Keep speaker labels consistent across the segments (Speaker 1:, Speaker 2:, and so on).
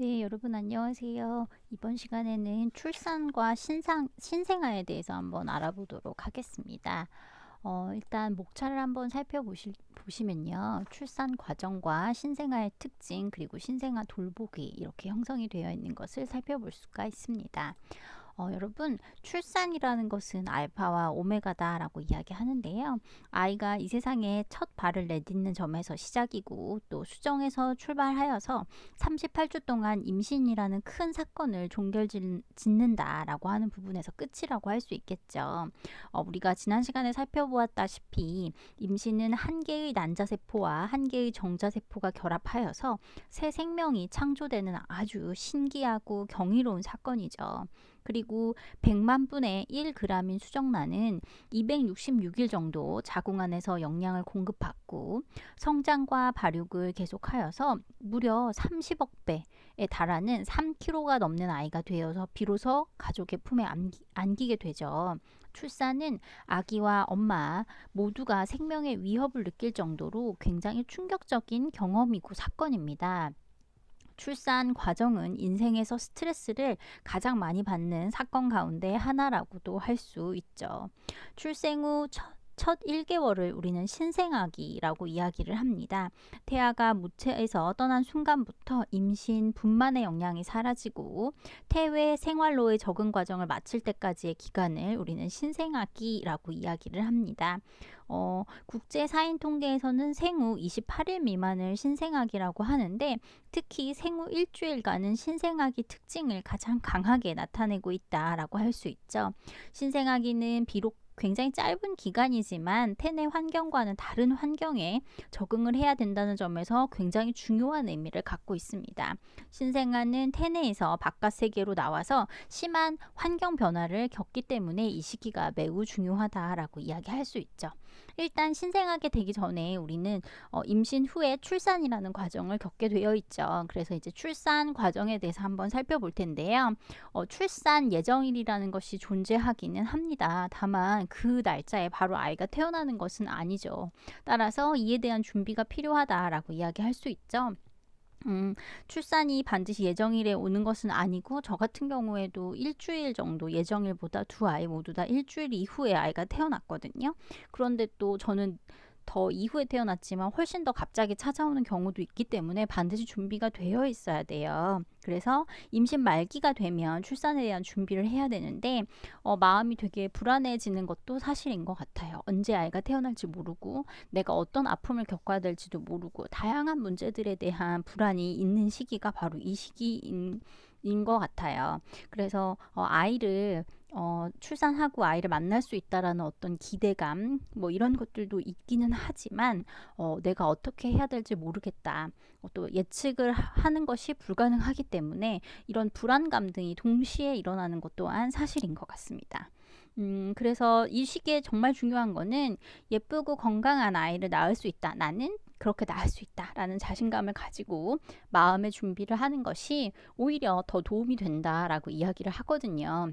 Speaker 1: 네, 여러분 안녕하세요. 이번 시간에는 출산과 신상, 신생아에 대해서 한번 알아보도록 하겠습니다. 어, 일단 목차를 한번 살펴보시면요. 출산 과정과 신생아의 특징, 그리고 신생아 돌보기 이렇게 형성이 되어 있는 것을 살펴볼 수가 있습니다. 어, 여러분 출산이라는 것은 알파와 오메가다라고 이야기하는데요. 아이가 이 세상에 첫 발을 내딛는 점에서 시작이고 또 수정에서 출발하여서 38주 동안 임신이라는 큰 사건을 종결 짓는다라고 하는 부분에서 끝이라고 할 수 있겠죠. 어, 우리가 지난 시간에 살펴보았다시피 임신은 한 개의 난자세포와 한 개의 정자세포가 결합하여서 새 생명이 창조되는 아주 신기하고 경이로운 사건이죠. 그리고 100만 분의 1g인 수정란은 266일 정도 자궁 안에서 영양을 공급받고 성장과 발육을 계속하여서 무려 30억 배에 달하는 3kg가 넘는 아이가 되어서 비로소 가족의 품에 안기, 안기게 되죠. 출산은 아기와 엄마 모두가 생명의 위협을 느낄 정도로 굉장히 충격적인 경험이고 사건입니다. 출산 과정은 인생에서 스트레스를 가장 많이 받는 사건 가운데 하나라고도 할 수 있죠. 출생 후 첫, 첫 1개월을 우리는 신생아기라고 이야기를 합니다. 태아가 무체에서 떠난 순간부터 임신, 분만의 영향이 사라지고 태외 생활로의 적응 과정을 마칠 때까지의 기간을 우리는 신생아기라고 이야기를 합니다. 어, 국제 사인 통계에서는 생후 28일 미만을 신생아기라고 하는데 특히 생후 일주일간은 신생아기 특징을 가장 강하게 나타내고 있다라고 할 수 있죠. 신생아기는 비록 굉장히 짧은 기간이지만 태내 환경과는 다른 환경에 적응을 해야 된다는 점에서 굉장히 중요한 의미를 갖고 있습니다. 신생아는 태내에서 바깥 세계로 나와서 심한 환경 변화를 겪기 때문에 이 시기가 매우 중요하다라고 이야기할 수 있죠. 일단 신생하게 되기 전에 우리는 어, 임신 후에 출산이라는 과정을 겪게 되어 있죠. 그래서 이제 출산 과정에 대해서 한번 살펴볼 텐데요. 어, 출산 예정일이라는 것이 존재하기는 합니다. 다만 그 날짜에 바로 아이가 태어나는 것은 아니죠. 따라서 이에 대한 준비가 필요하다라고 이야기할 수 있죠. 음, 출산이 반드시 예정일에 오는 것은 아니고 저 같은 경우에도 일주일 정도 예정일보다 두 아이 모두 다 일주일 이후에 아이가 태어났거든요. 그런데 또 저는 더 이후에 태어났지만 훨씬 더 갑자기 찾아오는 경우도 있기 때문에 반드시 준비가 되어 있어야 돼요. 그래서 임신 말기가 되면 출산에 대한 준비를 해야 되는데 어, 마음이 되게 불안해지는 것도 사실인 것 같아요. 언제 아이가 태어날지 모르고 내가 어떤 아픔을 겪어야 될지도 모르고 다양한 문제들에 대한 불안이 있는 시기가 바로 이 시기인 것 같아요. 그래서 어, 아이를 어, 출산하고 아이를 만날 수 있다라는 어떤 기대감, 뭐 이런 것들도 있기는 하지만, 어, 내가 어떻게 해야 될지 모르겠다. 어, 또 예측을 하는 것이 불가능하기 때문에 이런 불안감 등이 동시에 일어나는 것 또한 사실인 것 같습니다. 음, 그래서 이 시기에 정말 중요한 거는 예쁘고 건강한 아이를 낳을 수 있다. 나는 그렇게 낳을 수 있다라는 자신감을 가지고 마음의 준비를 하는 것이 오히려 더 도움이 된다라고 이야기를 하거든요.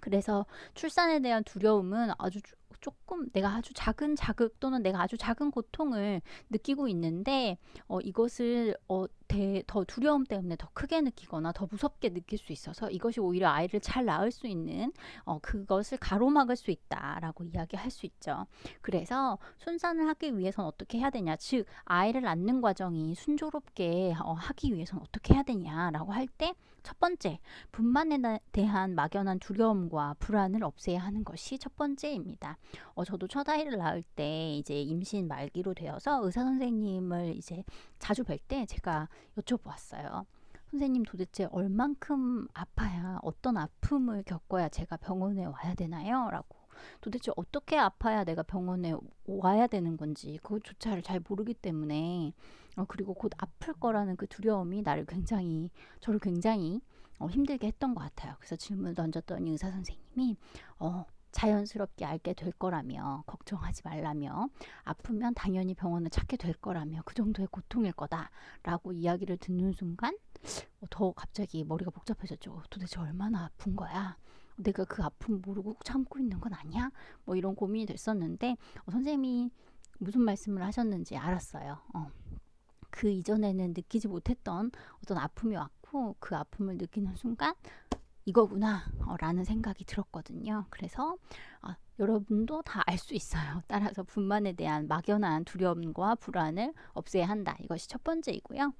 Speaker 1: 그래서 출산에 대한 두려움은 아주 조금 내가 아주 작은 자극 또는 내가 아주 작은 고통을 느끼고 있는데 어, 이것을 어, 대, 더 두려움 때문에 더 크게 느끼거나 더 무섭게 느낄 수 있어서 이것이 오히려 아이를 잘 낳을 수 있는 어, 그것을 가로막을 수 있다라고 이야기할 수 있죠. 그래서 순산을 하기 위해서는 어떻게 해야 되냐, 즉 아이를 낳는 과정이 순조롭게 어, 하기 위해서는 어떻게 해야 되냐라고 할 때 첫 번째 분만에 대한 막연한 두려움과 불안을 없애야 하는 것이 첫 번째입니다. 어, 저도 첫 아이를 낳을 때 이제 임신 말기로 되어서 의사 선생님을 이제 자주 뵐 때 제가 여쭤보았어요. 선생님 도대체 얼만큼 아파야 어떤 아픔을 겪어야 제가 병원에 와야 되나요? 라고 도대체 어떻게 아파야 내가 병원에 와야 되는 건지 그것조차를 잘 모르기 때문에 어, 그리고 곧 아플 거라는 그 두려움이 나를 굉장히 저를 굉장히 어, 힘들게 했던 것 같아요. 그래서 질문을 던졌더니 의사 선생님이 어, 자연스럽게 알게 될 거라며 걱정하지 말라며 아프면 당연히 병원을 찾게 될 거라며 그 정도의 고통일 거다라고 이야기를 듣는 순간 어, 더 갑자기 머리가 복잡해졌죠. 도대체 얼마나 아픈 거야? 내가 그 아픔 모르고 참고 있는 건 아니야? 뭐 이런 고민이 됐었는데 어, 선생님이 무슨 말씀을 하셨는지 알았어요. 어. 그 이전에는 느끼지 못했던 어떤 아픔이 왔고 그 아픔을 느끼는 순간 이거구나 어, 라는 생각이 들었거든요. 그래서 아, 여러분도 다 알 수 있어요. 따라서 분만에 대한 막연한 두려움과 불안을 없애야 한다. 이것이 첫 번째이고요.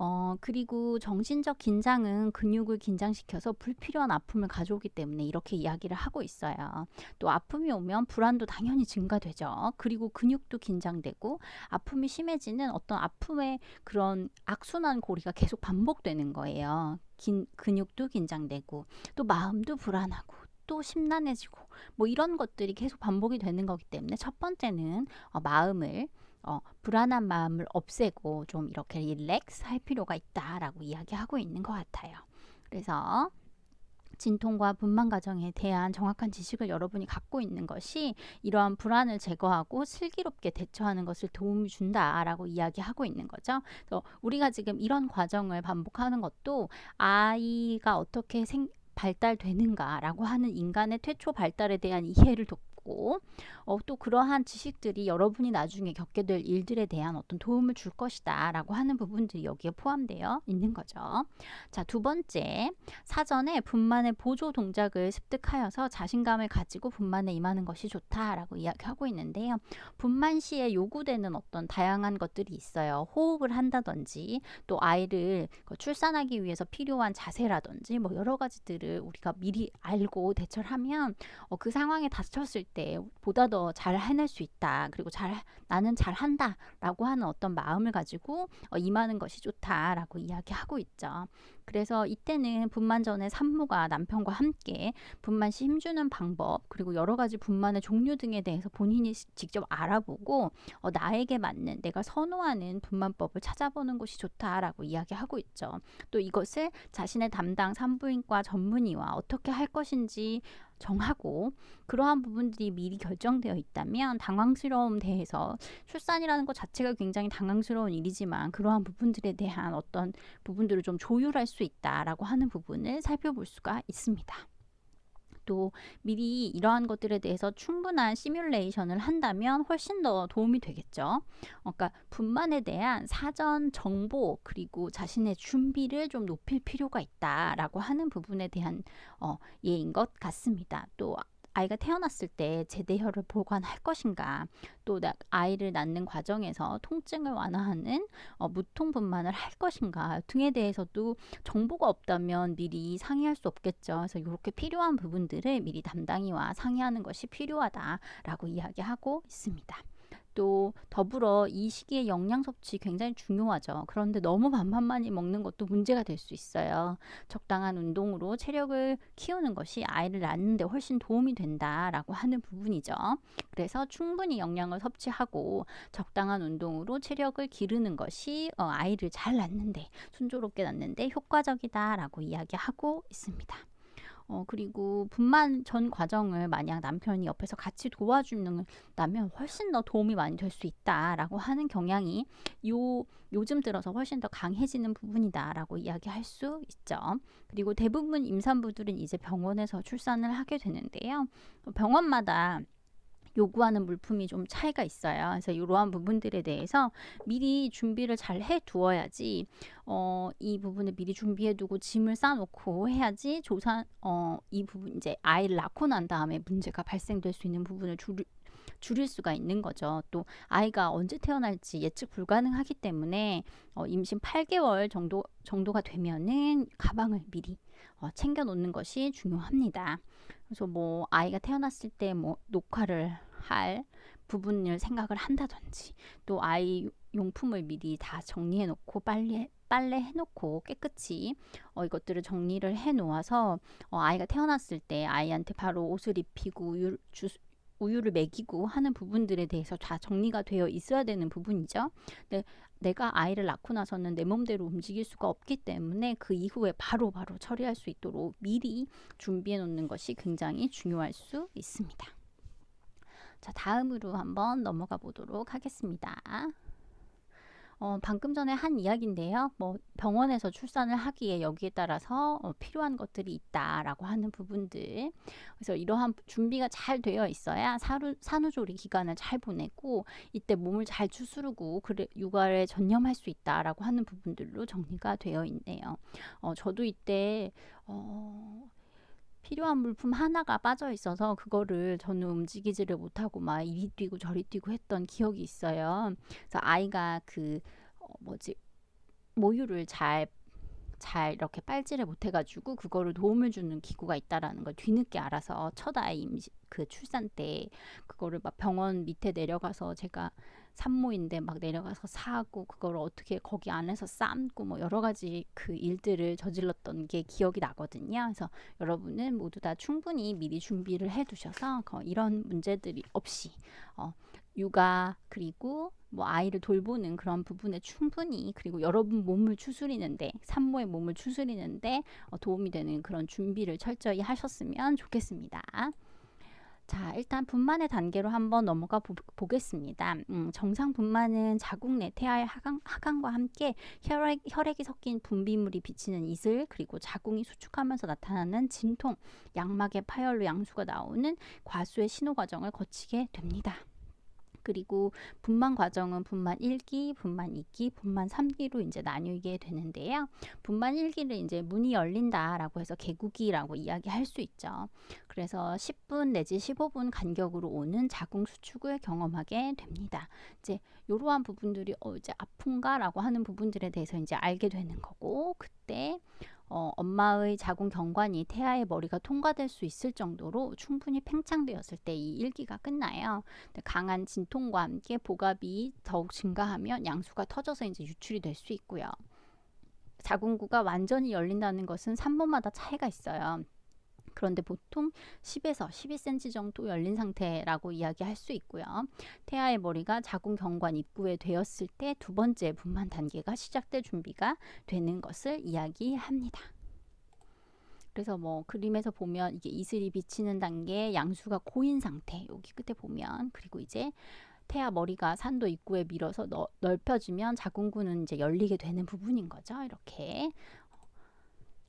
Speaker 1: 어, 그리고 정신적 긴장은 근육을 긴장시켜서 불필요한 아픔을 가져오기 때문에 이렇게 이야기를 하고 있어요. 또 아픔이 오면 불안도 당연히 증가되죠. 그리고 근육도 긴장되고 아픔이 심해지는 어떤 아픔의 그런 악순환 고리가 계속 반복되는 거예요. 긴, 근육도 긴장되고 또 마음도 불안하고 또 심란해지고 뭐 이런 것들이 계속 반복이 되는 거기 때문에 첫 번째는 어, 마음을 어, 불안한 마음을 없애고 좀 이렇게 릴렉스 할 필요가 있다라고 이야기하고 있는 것 같아요. 그래서 진통과 분만 과정에 대한 정확한 지식을 여러분이 갖고 있는 것이 이러한 불안을 제거하고 슬기롭게 대처하는 것을 도움이 준다라고 이야기하고 있는 거죠. 그래서 우리가 지금 이런 과정을 반복하는 것도 아이가 어떻게 생, 발달되는가라고 하는 인간의 최초 발달에 대한 이해를 돕 고 어, 또 그러한 지식들이 여러분이 나중에 겪게 될 일들에 대한 어떤 도움을 줄 것이다 라고 하는 부분들이 여기에 포함되어 있는 거죠. 자, 두 번째, 사전에 분만의 보조 동작을 습득하여서 자신감을 가지고 분만에 임하는 것이 좋다라고 이야기하고 있는데요. 분만 시에 요구되는 어떤 다양한 것들이 있어요. 호흡을 한다든지 또 아이를 그 출산하기 위해서 필요한 자세라든지 뭐 여러 가지들을 우리가 미리 알고 대처를 하면 어, 그 상황에 닥쳤을 때 보다 더 잘 해낼 수 있다. 그리고 잘 나는 잘 한다라고 하는 어떤 마음을 가지고 어, 임하는 것이 좋다라고 이야기하고 있죠. 그래서 이때는 분만 전에 산모가 남편과 함께 분만 시 힘주는 방법 그리고 여러 가지 분만의 종류 등에 대해서 본인이 직접 알아보고 어, 나에게 맞는 내가 선호하는 분만법을 찾아보는 것이 좋다라고 이야기하고 있죠. 또 이것을 자신의 담당 산부인과 전문의와 어떻게 할 것인지 정하고 그러한 부분들이 미리 결정되어 있다면 당황스러움 대해서 출산이라는 것 자체가 굉장히 당황스러운 일이지만 그러한 부분들에 대한 어떤 부분들을 좀 조율할 수 있다라고 하는 부분을 살펴볼 수가 있습니다. 또 미리 이러한 것들에 대해서 충분한 시뮬레이션을 한다면 훨씬 더 도움이 되겠죠. 그러니까 분만에 대한 사전 정보 그리고 자신의 준비를 좀 높일 필요가 있다라고 하는 부분에 대한 어, 예인 것 같습니다. 또 아이가 태어났을 때 제대혈을 보관할 것인가 또 아이를 낳는 과정에서 통증을 완화하는 어, 무통 분만을 할 것인가 등에 대해서도 정보가 없다면 미리 상의할 수 없겠죠. 그래서 이렇게 필요한 부분들을 미리 담당이와 상의하는 것이 필요하다라고 이야기하고 있습니다. 또 더불어 이 시기에 영양 섭취 굉장히 중요하죠. 그런데 너무 밥만 많이 먹는 것도 문제가 될 수 있어요. 적당한 운동으로 체력을 키우는 것이 아이를 낳는데 훨씬 도움이 된다라고 하는 부분이죠. 그래서 충분히 영양을 섭취하고 적당한 운동으로 체력을 기르는 것이 어, 아이를 잘 낳는데 순조롭게 낳는데 효과적이다라고 이야기하고 있습니다. 어, 그리고 분만 전 과정을 만약 남편이 옆에서 같이 도와주는다면 훨씬 더 도움이 많이 될 수 있다라고 하는 경향이 요 요즘 들어서 훨씬 더 강해지는 부분이다라고 이야기할 수 있죠. 그리고 대부분 임산부들은 이제 병원에서 출산을 하게 되는데요. 병원마다 요구하는 물품이 좀 차이가 있어요. 그래서 이러한 부분들에 대해서 미리 준비를 잘 해 두어야지 어, 이 부분을 미리 준비해 두고 짐을 싸놓고 해야지 조산 어, 이 부분 이제 아이를 낳고 난 다음에 문제가 발생될 수 있는 부분을 줄, 줄일 수가 있는 거죠. 또 아이가 언제 태어날지 예측 불가능하기 때문에 어, 임신 8개월 정도 정도가 되면은 가방을 미리 어, 챙겨 놓는 것이 중요합니다. 그래서 뭐 아이가 태어났을 때 뭐 녹화를 할 부분을 생각을 한다든지 또 아이 용품을 미리 다 정리해 놓고 빨리 빨래 해놓고 깨끗이 어, 이것들을 정리를 해 놓아서 어, 아이가 태어났을 때 아이한테 바로 옷을 입히고 우유, 주, 우유를 먹이고 하는 부분들에 대해서 다 정리가 되어 있어야 되는 부분이죠. 근데 내가 아이를 낳고 나서는 내 몸대로 움직일 수가 없기 때문에 그 이후에 바로 바로 처리할 수 있도록 미리 준비해 놓는 것이 굉장히 중요할 수 있습니다. 자, 다음으로 한번 넘어가 보도록 하겠습니다. 어, 방금 전에 한 이야기인데요. 뭐 병원에서 출산을 하기에 여기에 따라서 어, 필요한 것들이 있다라고 하는 부분들. 그래서 이러한 준비가 잘 되어 있어야 사루, 산후조리 기간을 잘 보내고 이때 몸을 잘 추스르고 그래, 육아에 전념할 수 있다라고 하는 부분들로 정리가 되어 있네요. 어, 저도 이때 어, 필요한 물품 하나가 빠져 있어서 그거를 저는 움직이지를 못하고 막 이리 뛰고 저리 뛰고 했던 기억이 있어요. 그래서 아이가 그 어, 뭐지 모유를 잘 잘 이렇게 빨지를 못해가지고 그거를 도움을 주는 기구가 있다라는 걸 뒤늦게 알아서 첫 아이 임시 그 출산 때 그거를 막 병원 밑에 내려가서 제가 산모인데 막 내려가서 사고 그걸 어떻게 거기 안에서 삶고 뭐 여러 가지 그 일들을 저질렀던 게 기억이 나거든요. 그래서 여러분은 모두 다 충분히 미리 준비를 해 두셔서 이런 문제들이 없이 어, 육아 그리고 뭐 아이를 돌보는 그런 부분에 충분히 그리고 여러분 몸을 추스리는데 산모의 몸을 추스리는데 어, 도움이 되는 그런 준비를 철저히 하셨으면 좋겠습니다. 자, 일단 분만의 단계로 한번 넘어가 보, 겠습니다 음, 정상 분만은 자궁 내 태아의 하강, 하강과 함께 혈액, 혈액이 섞인 분비물이 비치는 이슬 그리고 자궁이 수축하면서 나타나는 진통, 양막의 파열로 양수가 나오는 과수의 신호 과정을 거치게 됩니다. 그리고 분만 과정은 분만 1기, 분만 2기, 분만 3기로 이제 나뉘게 되는데요. 분만 1기를 이제 문이 열린다라고 해서 개구기라고 이야기할 수 있죠. 그래서 10분 내지 15분 간격으로 오는 자궁 수축을 경험하게 됩니다. 이제 이러한 부분들이 어 이제 아픈가라고 하는 부분들에 대해서 이제 알게 되는 거고 그때 어, 엄마의 자궁 경관이 태아의 머리가 통과될 수 있을 정도로 충분히 팽창되었을 때 이 일기가 끝나요. 강한 진통과 함께 복압이 더욱 증가하면 양수가 터져서 이제 유출이 될 수 있고요. 자궁구가 완전히 열린다는 것은 산모마다 차이가 있어요. 그런데 보통 10에서 12cm 정도 열린 상태라고 이야기할 수 있고요. 태아의 머리가 자궁 경관 입구에 되었을 때 두 번째 분만 단계가 시작될 준비가 되는 것을 이야기합니다. 그래서 뭐 그림에서 보면 이게 이슬이 비치는 단계, 양수가 고인 상태 여기 끝에 보면 그리고 이제 태아 머리가 산도 입구에 밀어서 너, 넓혀지면 자궁구는 이제 열리게 되는 부분인 거죠. 이렇게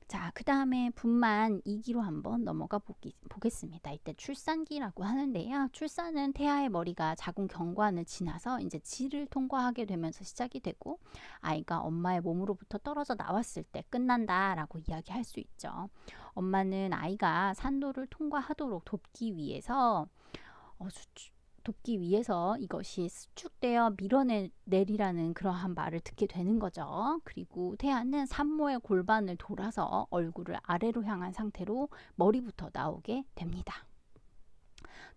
Speaker 1: 자, 그 다음에 분만 2기로 한번 넘어가 보기, 보겠습니다. 이때 출산기라고 하는데요. 출산은 태아의 머리가 자궁 경관을 지나서 이제 질을 통과하게 되면서 시작이 되고 아이가 엄마의 몸으로부터 떨어져 나왔을 때 끝난다라고 이야기할 수 있죠. 엄마는 아이가 산도를 통과하도록 돕기 위해서 어, 수축, 돕기 위해서 이것이 수축되어 밀어내리라는 그러한 말을 듣게 되는 거죠. 그리고 태아는 산모의 골반을 돌아서 얼굴을 아래로 향한 상태로 머리부터 나오게 됩니다.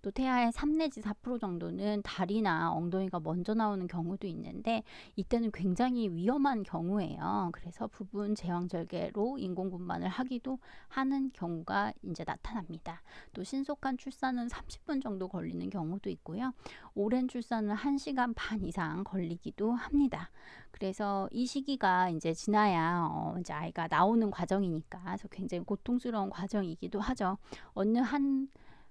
Speaker 1: 또 태아의 3 내지 4% 정도는 다리나 엉덩이가 먼저 나오는 경우도 있는데 이때는 굉장히 위험한 경우예요. 그래서 부분 제왕절개로 인공분만을 하기도 하는 경우가 이제 나타납니다. 또 신속한 출산은 30분 정도 걸리는 경우도 있고요. 오랜 출산은 1시간 반 이상 걸리기도 합니다. 그래서 이 시기가 이제 지나야 어 이제 아이가 나오는 과정이니까 그래서 굉장히 고통스러운 과정이기도 하죠. 어느 한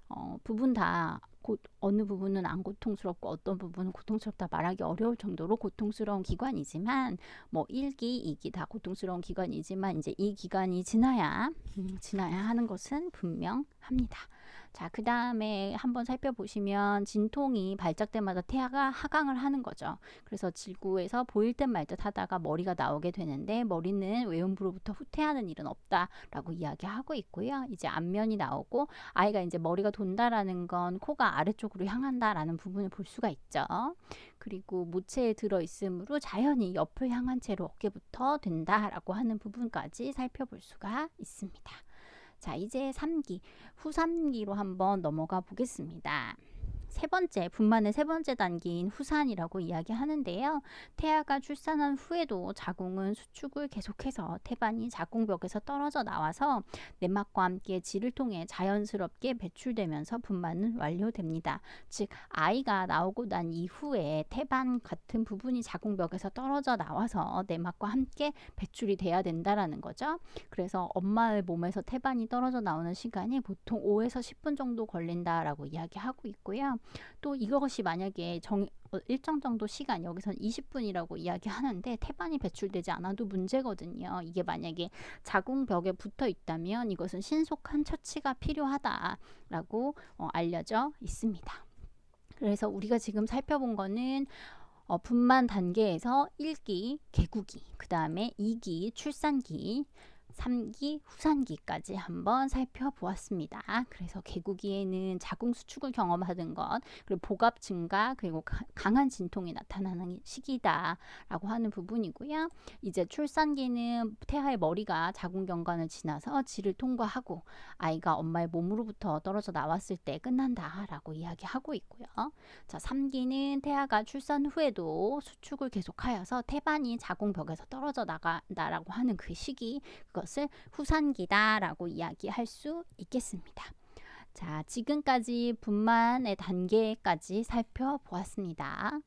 Speaker 1: 어, 부분 다곧 어느 부분은 안 고통스럽고 어떤 부분은 고통스럽다 말하기 어려울 정도로 고통스러운 기관이지만 뭐 1기, 2기 다 고통스러운 기관이지만 이제 이 기간이 지나야 음, 지나야 하는 것은 분명합니다. 자, 그 다음에 한번 살펴보시면 진통이 발작 때마다 태아가 하강을 하는 거죠. 그래서 질구에서 보일 듯 말 듯 하다가 머리가 나오게 되는데 머리는 외음부로부터 후퇴하는 일은 없다라고 이야기하고 있고요. 이제 안면이 나오고 아이가 이제 머리가 돈다라는 건 코가 아래쪽으로 향한다라는 부분을 볼 수가 있죠. 그리고 모체에 들어 있으므로 자연히 옆을 향한 채로 어깨부터 된다라고 하는 부분까지 살펴볼 수가 있습니다. 자, 이제 3기, 후 3기로 한번 넘어가 보겠습니다. 세 번째, 분만의 세 번째 단계인 후산이라고 이야기하는데요. 태아가 출산한 후에도 자궁은 수축을 계속해서 태반이 자궁벽에서 떨어져 나와서 내막과 함께 질을 통해 자연스럽게 배출되면서 분만은 완료됩니다. 즉, 아이가 나오고 난 이후에 태반 같은 부분이 자궁벽에서 떨어져 나와서 내막과 함께 배출이 돼야 된다라는 거죠. 그래서 엄마의 몸에서 태반이 떨어져 나오는 시간이 보통 5에서 10분 정도 걸린다라고 이야기하고 있고요. 또 이것이 만약에 정, 어, 일정 정도 시간 여기선 20분이라고 이야기하는데 태반이 배출되지 않아도 문제거든요. 이게 만약에 자궁벽에 붙어 있다면 이것은 신속한 처치가 필요하다라고 어, 알려져 있습니다. 그래서 우리가 지금 살펴본 거는 어, 분만 단계에서 1기 개구기, 그 다음에 2기 출산기, 3기 후산기까지 한번 살펴보았습니다. 그래서 개구기에는 자궁 수축을 경험하는 것, 그리고 복압 증가, 그리고 가- 강한 진통이 나타나는 시기다라고 하는 부분이고요. 이제 출산기는 태아의 머리가 자궁 경관을 지나서 질을 통과하고 아이가 엄마의 몸으로부터 떨어져 나왔을 때 끝난다라고 이야기하고 있고요. 자, 3기는 태아가 출산 후에도 수축을 계속하여서 태반이 자궁벽에서 떨어져 나간다라고 하는 그 시기 그 것을 후산기다라고 이야기할 수 있겠습니다. 자, 지금까지 분만의 단계까지 살펴보았습니다.